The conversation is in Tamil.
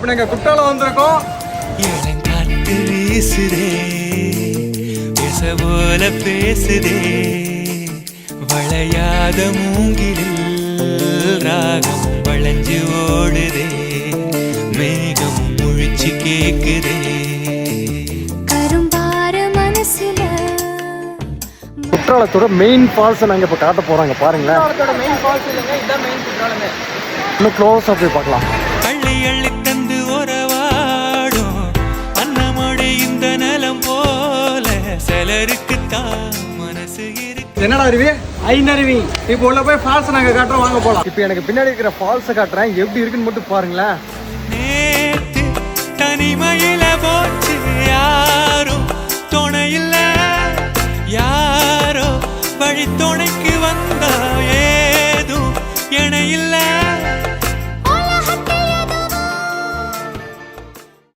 இப்போ நாங்கள் குற்றாலம் வந்திருக்கோம். இளங்காத்து வீசுதே பேச போல பேசுதே. வளையாத மூங்கிலில் ராகம் வளைஞ்சு ஓடுதே மேகம் முழிச்சு கேக்குதே. கரும்பார மனசுல குற்றாலத்தோட மெயின் ஃபால்ஸை நாங்கள் இப்போ காட்ட போகிறாங்க பாருங்களேன். குற்றாலத்தோட மெயின் ஃபால்ஸ் இல்லைங்க இதான் மெயின் குற்றாலமே. இன்னும் க்ளோஸாக போய் பார்க்கலாம். அள்ளி அள்ளி சிலருக்கு தான் மனசு என்னடா அருவி? ஐநருவி. இப்போ உள்ள போய் ஃபால்ஸ் நாங்க காட்டுறோம் வாங்க போலாம். இப்போ எனக்கு பின்னாடி இருக்கிற ஃபால்ஸை காட்டுறேன். எப்படி இருக்குன்னு மட்டும் பாருங்களேன் நேத்து தனிமையில போச்சு யாரும் துணை இல்ல யாரோ வழி துணைக்கு வந்து